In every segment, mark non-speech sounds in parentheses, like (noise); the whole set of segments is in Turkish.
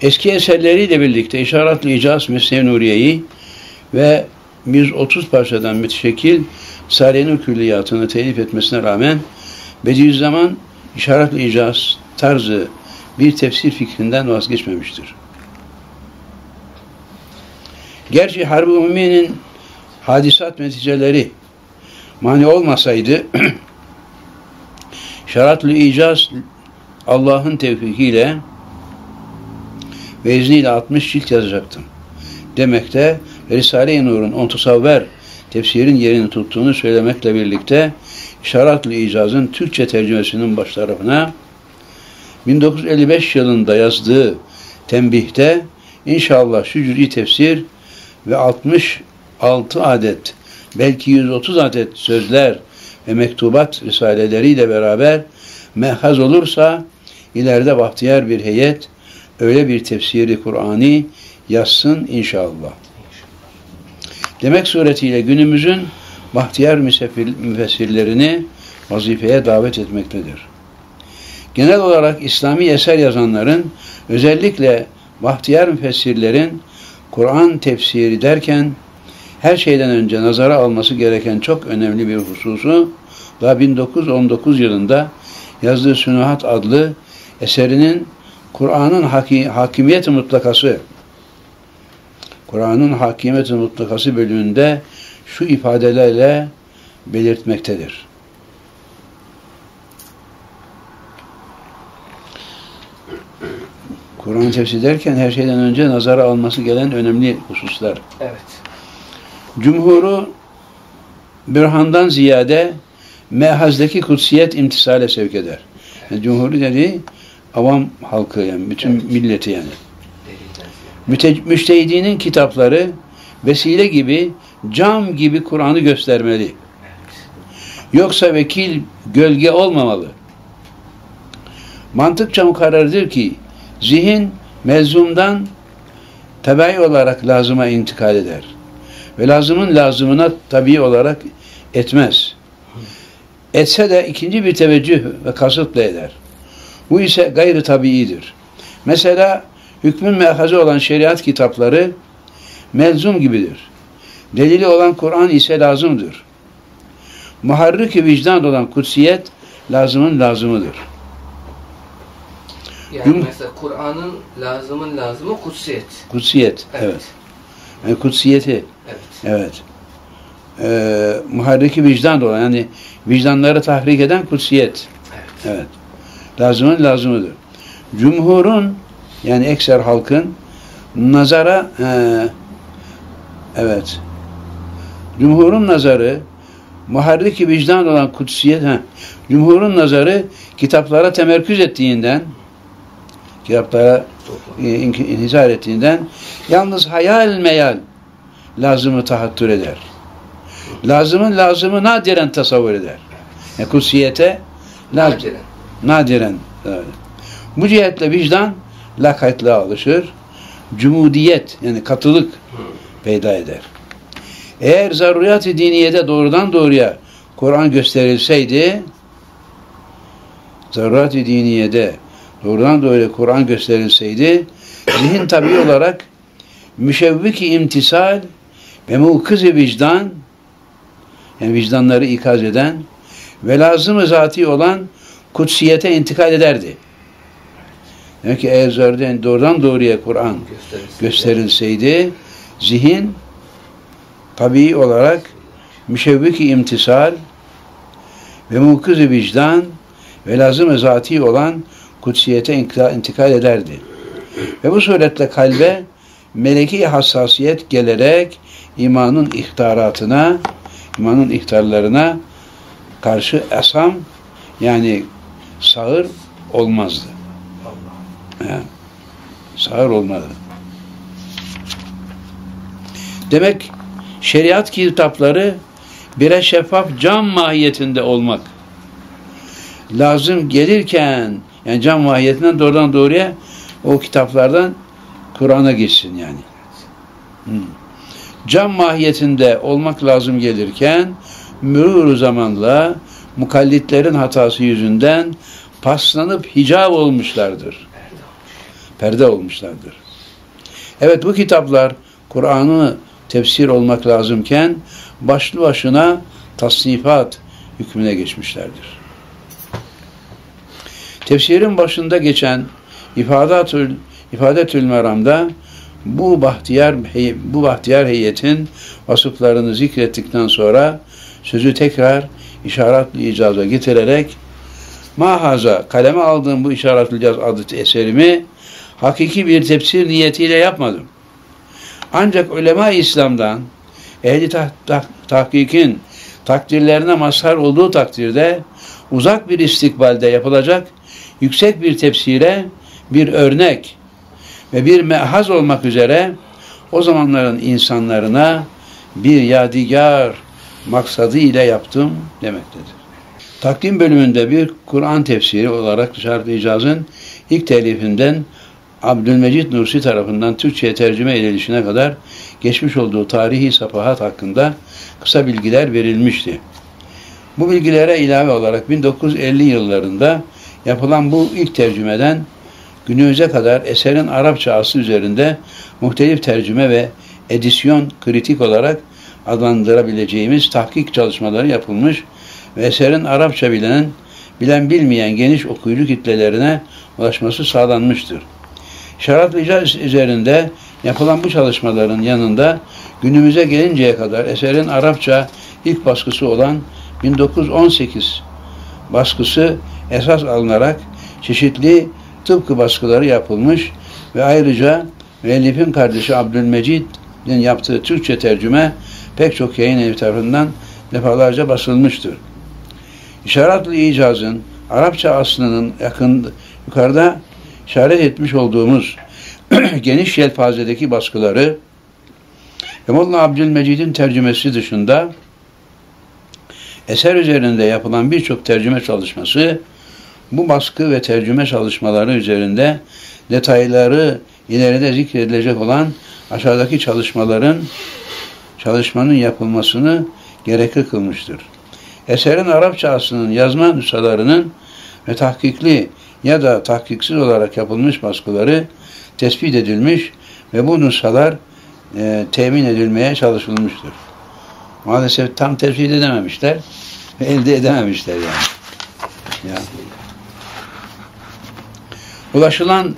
Eski eserleriyle birlikte İşaretli İcaz Mesnevi Nuriye'yi ve 130 parçadan müteşekkil Risale-i Külliyatını telif etmesine rağmen Bediüzzaman İşaretli İcaz tarzı bir tefsir fikrinden vazgeçmemiştir. Gerçi Harbi Umumi'nin hadisat neticeleri mani olmasaydı (clears throat) şaratlı icaz Allah'ın tevfikiyle ve izniyle 60 cilt yazacaktım. Demekte Risale-i Nur'un ontusavver tefsirin yerini tuttuğunu söylemekle birlikte şaratlı icazın Türkçe tercümesinin baş tarafına 1955 yılında yazdığı tembihte inşallah şu cüz'i tefsir ve 66 adet belki 130 adet sözler ve mektubat risaleleriyle beraber mehaz olursa ileride bahtiyar bir heyet öyle bir tefsiri Kur'an'ı yazsın inşallah. Demek suretiyle günümüzün bahtiyar müfessirlerini vazifeye davet etmektedir. Genel olarak İslami eser yazanların özellikle bahtiyar müfessirlerin Kur'an tefsiri derken her şeyden önce nazara alması gereken çok önemli bir hususu da 1919 yılında yazdığı Sünuhat adlı eserinin Kur'an'ın haki, hakimiyet mutlakası Kur'an'ın hakimiyet mutlakası bölümünde şu ifadelerle belirtmektedir. Kur'an tefsir derken her şeyden önce nazara alması gelen önemli hususlar. Evet. Cumhuru bürhandan ziyade mehazdaki kutsiyet imtisale sevk eder. Yani cumhuru dediği avam halkı yani bütün evet. milleti yani. Müte, kitapları vesile gibi cam gibi Kur'an'ı göstermeli. Yoksa vekil gölge olmamalı. Mantıkça mukarrardır ki zihin mezumdan tabi olarak lazıma intikal eder. Ve lazımın lazımına tabi olarak etmez. Etse de ikinci bir teveccüh ve kasıtla eder. Bu ise gayri tabiidir. Mesela hükmün mehazı olan şeriat kitapları melzum gibidir. Delili olan Kur'an ise lazımdır. Muharrik vicdan olan kutsiyet lazımın lazımıdır. Yani Yum mesela Kur'an'ın lazımın lazımı kutsiyet. Kutsiyet, evet. evet. Yani kutsiyeti. Evet. Evet. Ee, muharriki vicdan olan yani vicdanları tahrik eden kutsiyet. Evet. evet. Lazımın lazımıdır. Cumhurun yani ekser halkın nazara e, evet Cumhurun nazarı muharriki vicdan olan kutsiyet he, Cumhurun nazarı kitaplara temerküz ettiğinden kitaplara e, inhizar ettiğinden yalnız hayal meyal lazımı tahattür eder. Lazımın lazımı nadiren tasavvur eder. Yani kutsiyete nadiren. Nadiren. Evet. Bu cihetle vicdan lakaytlığa alışır. Cumudiyet yani katılık peyda eder. Eğer zaruriyat-ı diniyede doğrudan doğruya Kur'an gösterilseydi zaruriyat-ı diniyede doğrudan doğruya Kur'an gösterilseydi zihin tabi olarak müşevvik-i imtisal ve mukız-ı vicdan yani vicdanları ikaz eden ve lazım-ı zati olan kutsiyete intikal ederdi. Demek ki eğer zaten doğrudan doğruya Kur'an gösterilseydi zihin tabii olarak müşevvik-i imtisal ve mukız-ı vicdan ve lazım-ı zati olan kutsiyete intikal ederdi. Ve bu suretle kalbe meleki hassasiyet gelerek imanın ihtaratına, imanın ihtarlarına karşı esam yani sağır olmazdı. Yani, sağır olmadı. Demek şeriat kitapları bire şeffaf cam mahiyetinde olmak lazım gelirken yani cam mahiyetinden doğrudan doğruya o kitaplardan Kur'an'a geçsin yani. Hmm. Cam mahiyetinde olmak lazım gelirken mürür zamanla mukallitlerin hatası yüzünden paslanıp hicab olmuşlardır. perde olmuşlardır. Evet bu kitaplar Kur'an'ı tefsir olmak lazımken başlı başına tasnifat hükmüne geçmişlerdir. Tefsirin başında geçen İfadatül, İfadetül Meram'da bu bahtiyar bu bahtiyar heyetin vasıflarını zikrettikten sonra sözü tekrar işaretli icaza getirerek mahaza kaleme aldığım bu işaretli icaz adlı eserimi hakiki bir tefsir niyetiyle yapmadım. Ancak ulema İslam'dan ehli tah tah tahkikin takdirlerine mazhar olduğu takdirde uzak bir istikbalde yapılacak yüksek bir tefsire bir örnek ve bir mehaz olmak üzere o zamanların insanlarına bir yadigar maksadı ile yaptım demektedir. Takdim bölümünde bir Kur'an tefsiri olarak Şarkı İcaz'ın ilk telifinden Abdülmecid Nursi tarafından Türkçe'ye tercüme edilişine kadar geçmiş olduğu tarihi safahat hakkında kısa bilgiler verilmişti. Bu bilgilere ilave olarak 1950 yıllarında yapılan bu ilk tercümeden günümüze kadar eserin Arapça aslı üzerinde muhtelif tercüme ve edisyon kritik olarak adlandırabileceğimiz tahkik çalışmaları yapılmış ve eserin Arapça bilen, bilen bilmeyen geniş okuyucu kitlelerine ulaşması sağlanmıştır. Şarat icaz üzerinde yapılan bu çalışmaların yanında günümüze gelinceye kadar eserin Arapça ilk baskısı olan 1918 baskısı esas alınarak çeşitli tıpkı baskıları yapılmış ve ayrıca müellifin kardeşi Abdülmecid'in yaptığı Türkçe tercüme pek çok yayın evi tarafından defalarca basılmıştır. İşaretli icazın Arapça aslının yakın yukarıda işaret etmiş olduğumuz (clears throat) geniş yelpazedeki baskıları ve Molla Abdülmecid'in tercümesi dışında eser üzerinde yapılan birçok tercüme çalışması bu baskı ve tercüme çalışmaları üzerinde detayları ileride zikredilecek olan aşağıdaki çalışmaların çalışmanın yapılmasını gerekli kılmıştır. Eserin Arapça aslının yazma nüshalarının ve tahkikli ya da tahkiksiz olarak yapılmış baskıları tespit edilmiş ve bu nüshalar e, temin edilmeye çalışılmıştır. Maalesef tam tespit edememişler ve elde edememişler yani. Ya. Ulaşılan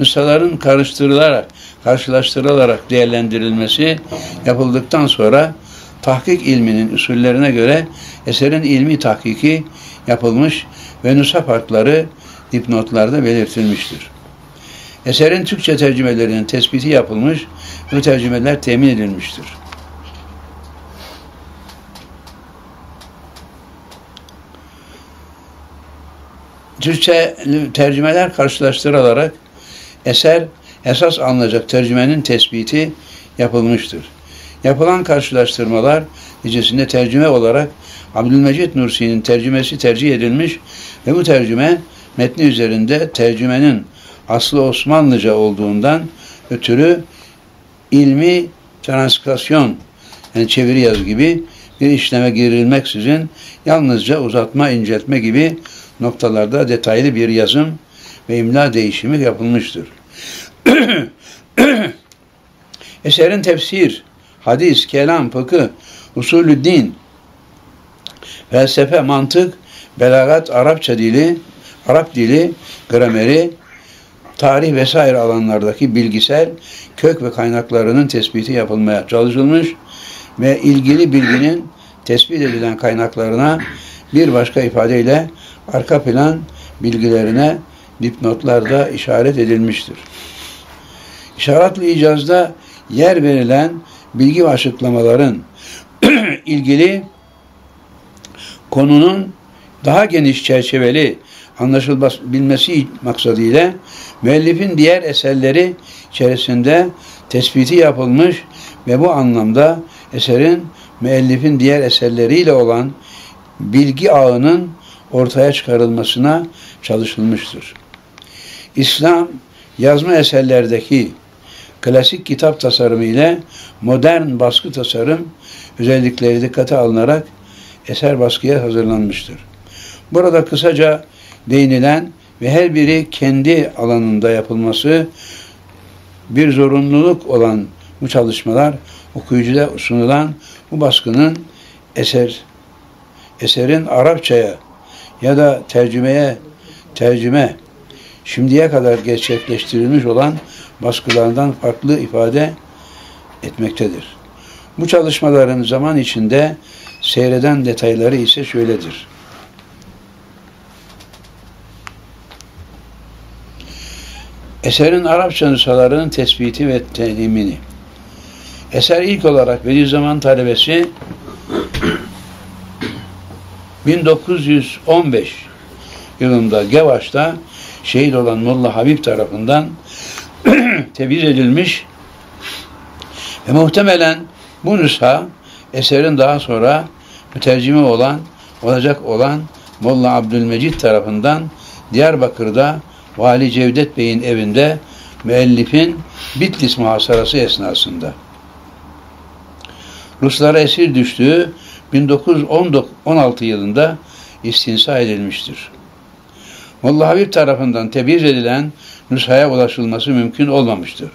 nüshaların karıştırılarak, karşılaştırılarak değerlendirilmesi yapıldıktan sonra tahkik ilminin usullerine göre eserin ilmi tahkiki yapılmış ve nüsha farkları dipnotlarda belirtilmiştir. Eserin Türkçe tercümelerinin tespiti yapılmış ve tercümeler temin edilmiştir. Türkçe tercümeler karşılaştırılarak eser esas alınacak tercümenin tespiti yapılmıştır. Yapılan karşılaştırmalar neticesinde tercüme olarak Abdülmecid Nursi'nin tercümesi tercih edilmiş ve bu tercüme metni üzerinde tercümenin aslı Osmanlıca olduğundan ötürü ilmi transkripsyon yani çeviri yaz gibi bir işleme girilmeksizin yalnızca uzatma, inceltme gibi noktalarda detaylı bir yazım ve imla değişimi yapılmıştır. (coughs) Eserin tefsir, hadis, kelam, fıkıh, usulü din, felsefe, mantık, belagat, Arapça dili, Arap dili, grameri, tarih vesaire alanlardaki bilgisel kök ve kaynaklarının tespiti yapılmaya çalışılmış ve ilgili bilginin tespit edilen kaynaklarına bir başka ifadeyle arka plan bilgilerine dipnotlarda işaret edilmiştir. İşaretli icazda yer verilen bilgi ve açıklamaların (clears throat) ilgili konunun daha geniş çerçeveli anlaşılabilmesi maksadıyla müellifin diğer eserleri içerisinde tespiti yapılmış ve bu anlamda eserin müellifin diğer eserleriyle olan bilgi ağının ortaya çıkarılmasına çalışılmıştır. İslam yazma eserlerdeki klasik kitap tasarımı ile modern baskı tasarım özellikleri dikkate alınarak eser baskıya hazırlanmıştır. Burada kısaca değinilen ve her biri kendi alanında yapılması bir zorunluluk olan bu çalışmalar okuyucuda sunulan bu baskının eser eserin Arapçaya ya da tercümeye tercüme şimdiye kadar gerçekleştirilmiş olan baskılardan farklı ifade etmektedir. Bu çalışmaların zaman içinde seyreden detayları ise şöyledir. Eserin Arapça nüshalarının tespiti ve telimini. Eser ilk olarak Bediüzzaman talebesi (clears throat) 1915 yılında Gevaş'ta şehit olan Molla Habib tarafından (clears throat) tebliğ edilmiş ve muhtemelen bu nüsha eserin daha sonra mütercime olan olacak olan Molla Abdülmecid tarafından Diyarbakır'da Vali Cevdet Bey'in evinde müellifin Bitlis muhasarası esnasında Ruslara esir düştüğü 1916 yılında istinsa edilmiştir. Molla Habib tarafından tebliğ edilen nüshaya ulaşılması mümkün olmamıştır.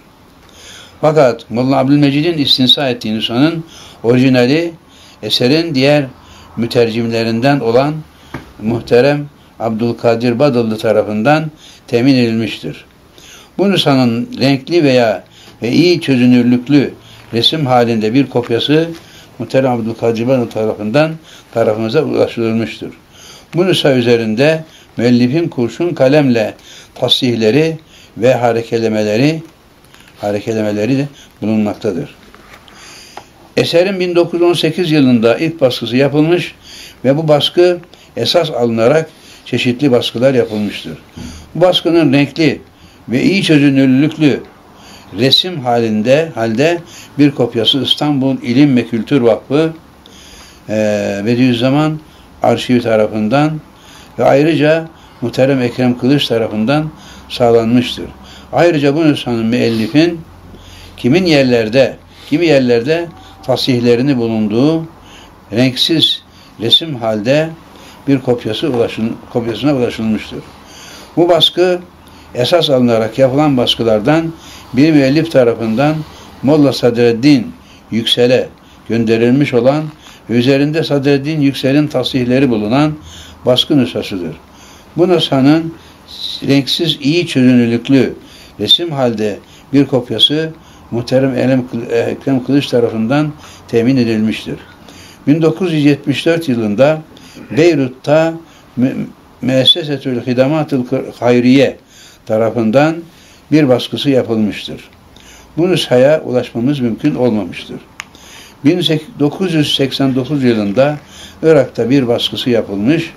Fakat Molla Abdülmecid'in istinsa ettiği nüshanın orijinali eserin diğer mütercimlerinden olan muhterem Abdülkadir Badıllı tarafından temin edilmiştir. Bu nüshanın renkli veya ve iyi çözünürlüklü resim halinde bir kopyası Muhterem Abdülkadir Badıllı tarafından tarafımıza ulaştırılmıştır. Bu nüsha üzerinde müellifin kurşun kalemle tasihleri ve harekelemeleri harekelemeleri bulunmaktadır. Eserin 1918 yılında ilk baskısı yapılmış ve bu baskı esas alınarak çeşitli baskılar yapılmıştır. Bu baskının renkli ve iyi çözünürlüklü resim halinde halde bir kopyası İstanbul İlim ve Kültür Vakfı e, Bediüzzaman Arşivi tarafından ve ayrıca Muhterem Ekrem Kılıç tarafından sağlanmıştır. Ayrıca bu nüshanın müellifin kimin yerlerde, kimi yerlerde tasihlerini bulunduğu renksiz resim halde bir kopyası ulaşın, kopyasına ulaşılmıştır. Bu baskı esas alınarak yapılan baskılardan bir müellif tarafından Molla Sadreddin Yüksel'e gönderilmiş olan üzerinde Sadreddin Yüksel'in tasihleri bulunan baskı nüshasıdır. Bu nüshanın renksiz iyi çözünürlüklü resim halde bir kopyası muhterem Ekrem Kılıç tarafından temin edilmiştir. 1974 yılında Beyrut'ta Müessesetül Hidamatül Hayriye tarafından bir baskısı yapılmıştır. Bu nüshaya ulaşmamız mümkün olmamıştır. 1989 yılında Irak'ta bir baskısı yapılmış.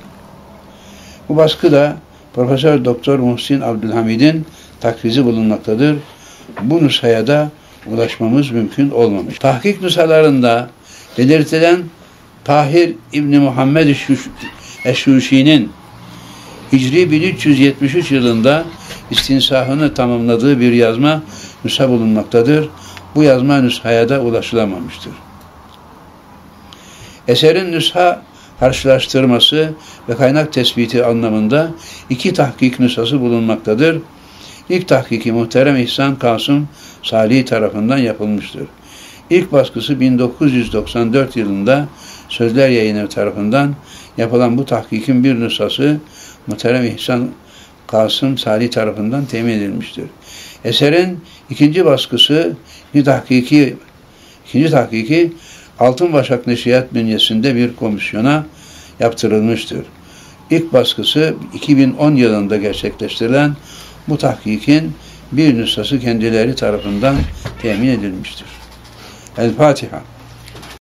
Bu baskı da Profesör Doktor Muhsin Abdülhamid'in takrizi bulunmaktadır. Bu nüshaya da ulaşmamız mümkün olmamış. Tahkik nüshalarında belirtilen Tahir İbni Muhammed Eşşuşi'nin Hicri 1373 yılında istinsahını tamamladığı bir yazma nüsha bulunmaktadır. Bu yazma nüshaya da ulaşılamamıştır. Eserin nüsha karşılaştırması ve kaynak tespiti anlamında iki tahkik nüshası bulunmaktadır. İlk tahkiki muhterem İhsan Kasım Salih tarafından yapılmıştır. İlk baskısı 1994 yılında Sözler Yayını tarafından yapılan bu tahkikin bir nüshası muhterem İhsan Kasım Salih tarafından temin edilmiştir. Eserin ikinci baskısı ikinci tahkiki, ikinci tahkiki Altın Başak Neşriyat bünyesinde bir komisyona yaptırılmıştır. İlk baskısı 2010 yılında gerçekleştirilen bu tahkikin bir nüshası kendileri tarafından temin edilmiştir. El Fatiha.